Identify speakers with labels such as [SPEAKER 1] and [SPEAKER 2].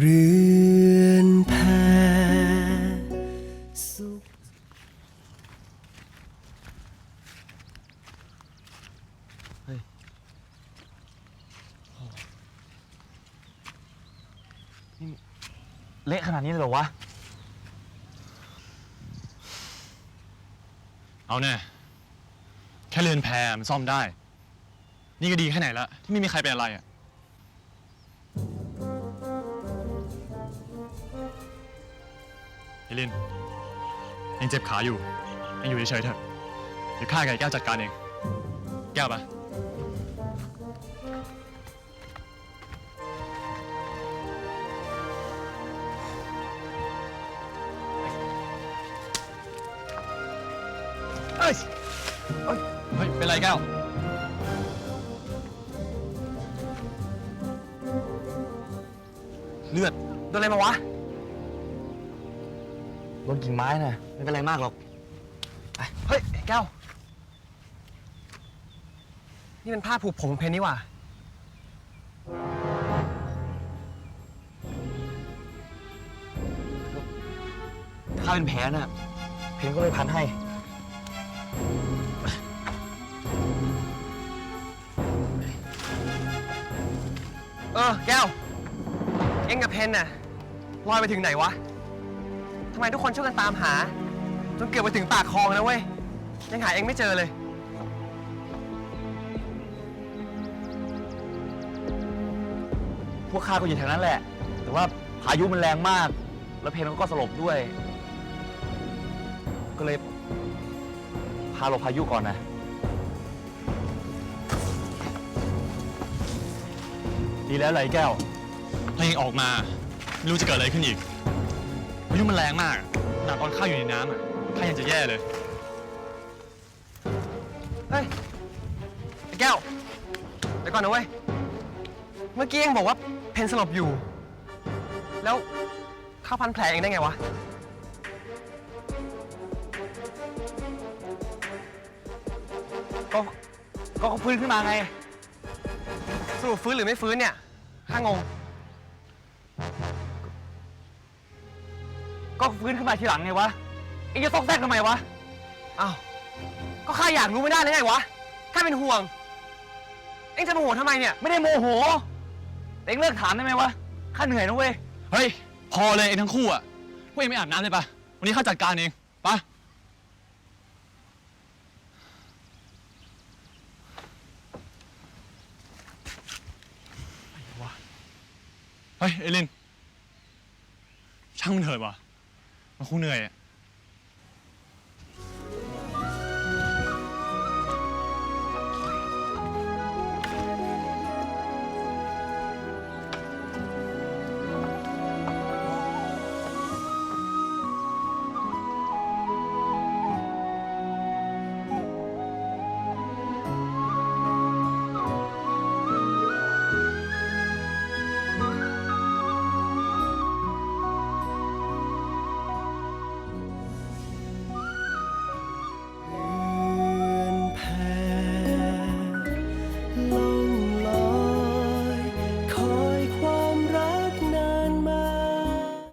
[SPEAKER 1] เรือนแพสุข
[SPEAKER 2] เละขนาดนี้เลยเหรอวะ
[SPEAKER 3] เอาแน่แค่เรือนแพมันซ่อมได้ นี่ก็ดีแค่ไหนละที่ไม่มีใครเป็นอะไรอะ ลินยังเจ็บขาอยู่ยังอยู่เฉยๆเถอะเดี๋ยวข้ากับไอ้แก้วจัดการเอง แก้วปะ
[SPEAKER 2] เอ้ย
[SPEAKER 3] เฮ้ย เป็นไรแก้ว เลือด
[SPEAKER 2] โดนอะไรมาวะ นกิ่งไม้น่ะไม่เป็นไรมากหรอกไปเฮ้ยไอ้แก้ว
[SPEAKER 1] นี่เป็นผ้าผูกผมเพนนี่หว่า
[SPEAKER 2] ข้าเป็นแผลน่ะ เพนก็เลยพันให้
[SPEAKER 1] เออ แก้ว เอ็งกับเพนน่ะลอยไปถึงไหนวะำไมทุกคนช่วยกันตามหา จนเกือบไปถึงปากคลองแล้วเว้ย ยังหาเองไม่เจอเลย
[SPEAKER 2] พวกข้าก็อยู่แถวนั้นแหละ แต่ว่าพายุมันแรงมาก แล้วเพนก็สลบด้วย ก็เลย พาหลบพายุก่อนนะ
[SPEAKER 3] ดีแล้วไรแก้ว ถ้ายังออกมา ไม่รู้จะเกิดอะไรขึ้นอีก พายุมันแรงมากอะขนาดตอนข้าอยู่ในน้ำอะข้ายังจะแย่เลย
[SPEAKER 1] เฮ้ยไอ้แก้วเดี๋ยวก่อนนะเว้ย เมื่อกี้เองบอกว่าเพนสลบอยู่ แล้วข้าพันแผลเองได้ไงวะ
[SPEAKER 2] ก็ก็เขาฟื้นขึ้นมาไง
[SPEAKER 1] สรุปฟื้นหรือไม่ฟื้นเนี่ย ข้างง
[SPEAKER 2] ก็ฟื้นขึ้นมาทีหลังไงวะเอ็งจะต้องแทรกทำไมวะ
[SPEAKER 1] อ้าว ก็ข้าอยากรู้ไม่ได้เลยไงวะ ข้าเป็นห่วง เอ็งจะมาห่วงทำไมเนี่ย
[SPEAKER 2] ไม่ได้โมโหแต่เอ็งเลิกถามได้ไหมวะ ข้าเหนื่อยนะเว้ย
[SPEAKER 3] เฮ้ย พอเลยเองทั้งคู่อะพวกเองไม่อาบน้ำเลยปะวันนี้ข้าจัดการเองปะเฮ้ย เอลิน ช่างมันเถอะวะ มันคงเหนื่อยอะ